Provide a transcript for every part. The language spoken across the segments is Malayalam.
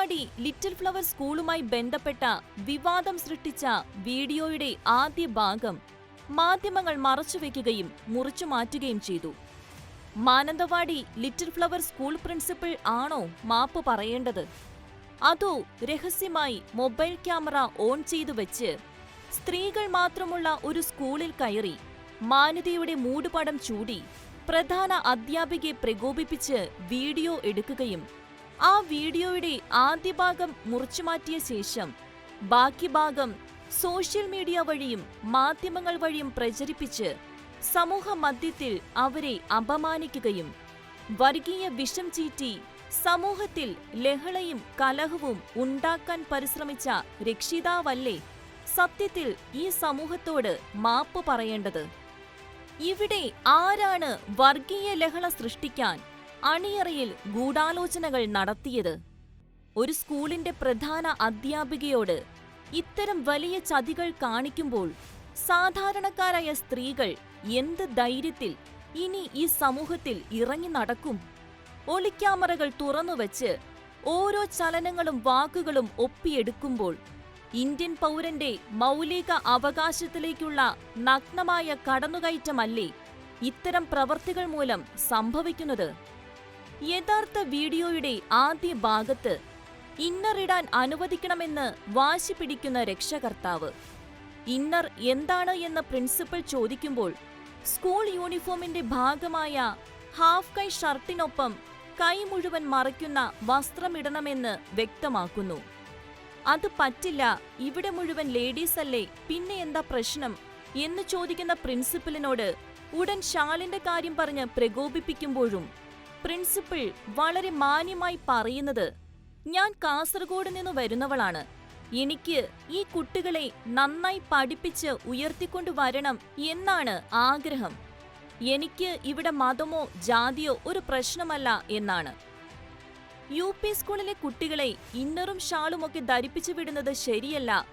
മാനന്തവാടി ലിറ്റിൽ ഫ്ലവർ സ്കൂളുമായി ബന്ധപ്പെട്ട വിവാദം സൃഷ്ടിച്ച വീഡിയോയുടെ ആദ്യ ഭാഗം മാധ്യമങ്ങൾ മറച്ചുവെക്കുകയും മുറിച്ചു മാറ്റുകയും ചെയ്തു. Mananthavady little flower school principal ആണോ മാപ്പ് പറയേണ്ടത്? അതോ രഹസ്യമായി മൊബൈൽ ക്യാമറ ഓൺ ചെയ്തു വെച്ച് സ്ത്രീകൾ മാത്രമുള്ള ഒരു സ്കൂളിൽ കയറി മാന്യതയുടെ മൂടുപടം ചൂടി പ്രധാന അധ്യാപികയെ പ്രകോപിപ്പിച്ച് വീഡിയോ എടുക്കുകയും ആ വീഡിയോയുടെ ആദ്യ ഭാഗം മുറിച്ചു മാറ്റിയ ശേഷം ബാക്കി ഭാഗം സോഷ്യൽ മീഡിയ വഴിയും മാധ്യമങ്ങൾ വഴിയും പ്രചരിപ്പിച്ച് സമൂഹ മധ്യത്തിൽ അവരെ അപമാനിക്കുകയും വർഗീയ വിഷം ചീറ്റി സമൂഹത്തിൽ ലഹളയും കലഹവും ഉണ്ടാക്കാൻ പരിശ്രമിച്ച രക്ഷിതാവല്ലേ സത്യത്തിൽ ഈ സമൂഹത്തോട് മാപ്പ് പറയേണ്ടത്? ഇവിടെ ആരാണ് വർഗീയ ലഹള സൃഷ്ടിക്കാൻ അണിയറയിൽ ഗൂഢാലോചനകൾ നടത്തിയത്. ഒരു സ്കൂളിന്റെ പ്രധാന അധ്യാപികയോട് ഇത്തരം വലിയ ചതികൾ കാണിക്കുമ്പോൾ സാധാരണക്കാരായ സ്ത്രീകൾ എന്ത് ധൈര്യത്തിൽ ഇനി ഈ സമൂഹത്തിൽ ഇറങ്ങി നടക്കും? ഒളിക്യാമറകൾ തുറന്നുവച്ച് ഓരോ ചലനങ്ങളും വാക്കുകളും ഒപ്പിയെടുക്കുമ്പോൾ ഇന്ത്യൻ പൗരന്റെ മൗലിക അവകാശത്തിലേക്കുള്ള നഗ്നമായ കടന്നുകയറ്റമല്ലേ ഇത്തരം പ്രവർത്തികൾ മൂലം സംഭവിക്കുന്നത്? യഥാർത്ഥ വീഡിയോയുടെ ആദ്യ ഭാഗത്ത് ഇന്നറിടാൻ അനുവദിക്കണമെന്ന് വാശി പിടിക്കുന്ന രക്ഷകർത്താവ്. ഇന്നർ എന്താണ് എന്ന് പ്രിൻസിപ്പൽ ചോദിക്കുമ്പോൾ സ്കൂൾ യൂണിഫോമിന്റെ ഭാഗമായ ഹാഫ് കൈ ഷർട്ടിനൊപ്പം കൈ മുഴുവൻ മറയ്ക്കുന്ന വസ്ത്രമിടണമെന്ന് വ്യക്തമാക്കുന്നു. അത് പറ്റില്ല ഇവിടെ മുഴുവൻ ലേഡീസ് അല്ലേ പിന്നെ എന്താ പ്രശ്നം എന്ന് ചോദിക്കുന്ന പ്രിൻസിപ്പലിനോട് ഉടൻ ഷാളിന്റെ കാര്യം പറഞ്ഞ് പ്രകോപിപ്പിക്കുമ്പോഴും പ്രിൻസിപ്പിൾ വളരെ മാന്യമായി പറയുന്നത് ഞാൻ കാസർഗോഡ് നിന്ന് വരുന്നവളാണ്. എനിക്ക് ഈ കുട്ടികളെ നന്നായി പഠിപ്പിച്ച് ഉയർത്തിക്കൊണ്ടു വരണം എന്നാണ് ആഗ്രഹം. എനിക്ക് ഇവിടെ മതമോ ജാതിയോ ഒരു പ്രശ്നമല്ല എന്നാണ്. യു പി സ്കൂളിലെ കുട്ടികളെ ഇന്നറും ഷാളുമൊക്കെ ധരിപ്പിച്ചു വിടുന്നത് ശരിയല്ല.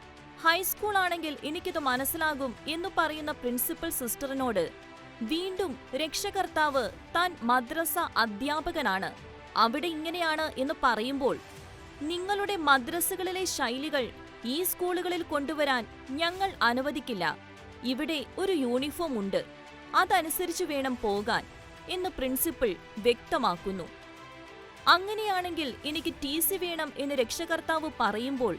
ഹൈസ്കൂളാണെങ്കിൽ എനിക്കിത് മനസ്സിലാകും എന്നു പറയുന്ന പ്രിൻസിപ്പൽ സിസ്റ്ററിനോട് വീണ്ടും രക്ഷകർത്താവ് താൻ മദ്രസ അധ്യാപകനാണ്. അവിടെ ഇങ്ങനെയാണ് എന്ന് പറയുമ്പോൾ നിങ്ങളുടെ മദ്രസകളിലെ ശൈലികൾ ഈ സ്കൂളുകളിൽ കൊണ്ടുവരാൻ ഞങ്ങൾ അനുവദിക്കില്ല. ഇവിടെ ഒരു യൂണിഫോം ഉണ്ട്. അതനുസരിച്ച് വേണം പോകാൻ എന്ന് പ്രിൻസിപ്പിൾ വ്യക്തമാക്കുന്നു. അങ്ങനെയാണെങ്കിൽ എനിക്ക് ടി സി വേണം എന്ന് രക്ഷകർത്താവ് പറയുമ്പോൾ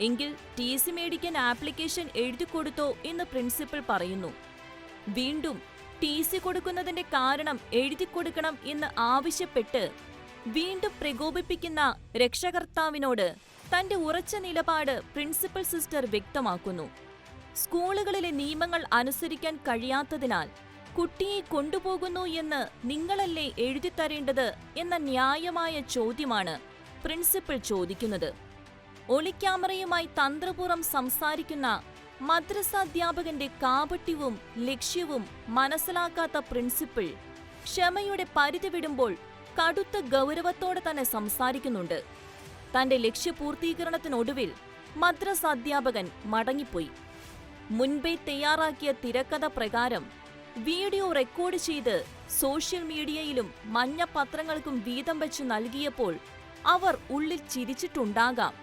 എങ്കിൽ ടി സി മേടിക്കാൻ ആപ്ലിക്കേഷൻ എഴുതിക്കൊടുത്തോ എന്ന് പ്രിൻസിപ്പിൾ പറയുന്നു. വീണ്ടും ടി സി കൊടുക്കുന്നതിന്റെ കാരണം എഴുതി കൊടുക്കണം എന്ന് ആവശ്യപ്പെട്ട് വീണ്ടും പ്രകോപിപ്പിക്കുന്ന രക്ഷകർത്താവിനോട് തന്റെ ഉറച്ച നിലപാട് പ്രിൻസിപ്പൽ സിസ്റ്റർ വ്യക്തമാക്കുന്നു. സ്കൂളുകളിലെ നിയമങ്ങൾ അനുസരിക്കാൻ കഴിയാത്തതിനാൽ കുട്ടിയെ കൊണ്ടുപോകുന്നു എന്ന് നിങ്ങളല്ലേ എഴുതിത്തരേണ്ടത് എന്ന ന്യായമായ ചോദ്യമാണ് പ്രിൻസിപ്പൽ ചോദിക്കുന്നത്. ഒളിക്യാമറയുമായി തന്ത്രപൂർവം സംസാരിക്കുന്ന മദ്രസാധ്യാപകന്റെ കാപട്യവും ലക്ഷ്യവും മനസ്സിലാക്കാത്ത പ്രിൻസിപ്പിൾ ക്ഷമയുടെ പരിധി വിടുമ്പോൾ കടുത്ത ഗൗരവത്തോടെ തന്നെ സംസാരിക്കുന്നുണ്ട്. തന്റെ ലക്ഷ്യപൂർത്തീകരണത്തിനൊടുവിൽ മദ്രസ അധ്യാപകൻ മടങ്ങിപ്പോയി. മുൻപേ തയ്യാറാക്കിയ തിരക്കഥ പ്രകാരം വീഡിയോ റെക്കോർഡ് ചെയ്ത് സോഷ്യൽ മീഡിയയിലും മഞ്ഞ പത്രങ്ങൾക്കും വീതം വെച്ച് നൽകിയപ്പോൾ അവർ ഉള്ളിൽ ചിരിച്ചിട്ടുണ്ടാകാം.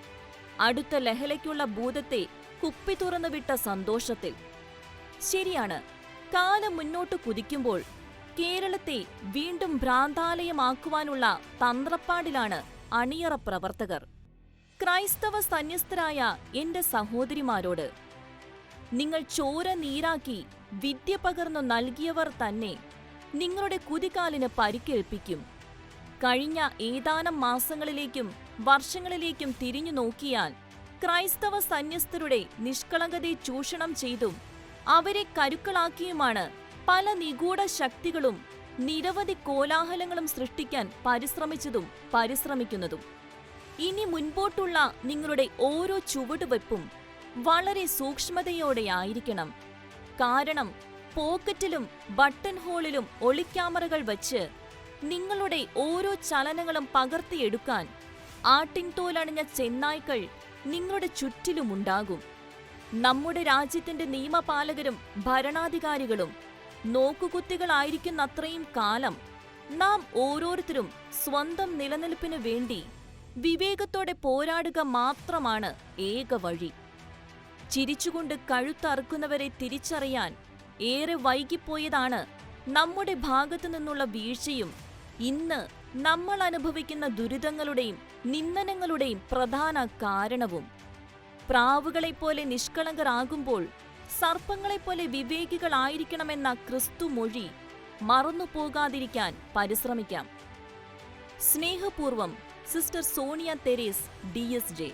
അടുത്ത ലഹലയ്ക്കുള്ള ഭൂതത്തെ കുപ്പി തുറന്നു വിട്ട സന്തോഷത്തിൽ. ശരിയാണ് കാലം മുന്നോട്ട് കുതിക്കുമ്പോൾ കേരളത്തെ വീണ്ടും ഭ്രാന്താലയമാക്കുവാനുള്ള തന്ത്രപ്പാടിലാണ് അണിയറ പ്രവർത്തകർ. ക്രൈസ്തവ സന്യസ്തരായ എന്റെ സഹോദരിമാരോട് നിങ്ങൾ ചോര നീരാക്കി വിദ്യ പകർന്നു നൽകിയവർ തന്നെ നിങ്ങളുടെ കുതികാലിന് പരിക്കേൽപ്പിക്കും. കഴിഞ്ഞ ഏതാനും മാസങ്ങളിലേക്കും വർഷങ്ങളിലേക്കും തിരിഞ്ഞു നോക്കിയാൽ ക്രൈസ്തവ സന്യസ്തരുടെ നിഷ്കളങ്കതയെ ചൂഷണം ചെയ്തും അവരെ കരുക്കളാക്കിയുമാണ് പല നിഗൂഢ ശക്തികളും നിരവധി കോലാഹലങ്ങളും സൃഷ്ടിക്കാൻ പരിശ്രമിച്ചതും പരിശ്രമിക്കുന്നതും. ഇനി മുൻപോട്ടുള്ള നിങ്ങളുടെ ഓരോ ചുവടുവെപ്പും വളരെ സൂക്ഷ്മതയോടെയായിരിക്കണം. കാരണം പോക്കറ്റിലും ബട്ടൺ ഹോളിലും ഒളിക്യാമറകൾ വച്ച് നിങ്ങളുടെ ഓരോ ചലനങ്ങളും പകർത്തിയെടുക്കാൻ ആട്ടിൻതോലണിഞ്ഞ ചെന്നായ്ക്കൾ നിങ്ങളുടെ ചുറ്റിലുമുണ്ടാകും. നമ്മുടെ രാജ്യത്തിന്റെ നിയമപാലകരും ഭരണാധികാരികളും നോക്കുകുത്തികളായിരിക്കുന്നത്രയും കാലം നാം ഓരോരുത്തരും സ്വന്തം നിലനിൽപ്പിനു വേണ്ടി വിവേകത്തോടെ പോരാടുക മാത്രമാണ് ഏക വഴി. ചിരിച്ചുകൊണ്ട് കഴുത്തറുക്കുന്നവരെ തിരിച്ചറിയാൻ ഏറെ വൈകിപ്പോയതാണ് നമ്മുടെ ഭാഗത്തു നിന്നുള്ള വീഴ്ചയും ഇന്ന് നമ്മൾ അനുഭവിക്കുന്ന ദുരിതങ്ങളുടെയും നിന്ദനങ്ങളുടെയും പ്രധാന കാരണവും. പ്രാവുകളെപ്പോലെ നിഷ്കളങ്കരാകുമ്പോൾ സർപ്പങ്ങളെപ്പോലെ വിവേകികളായിരിക്കണമെന്ന ക്രിസ്തു മൊഴി മറന്നുപോകാതിരിക്കാൻ പരിശ്രമിക്കാം. സ്നേഹപൂർവം sister Sonia Theres D S J.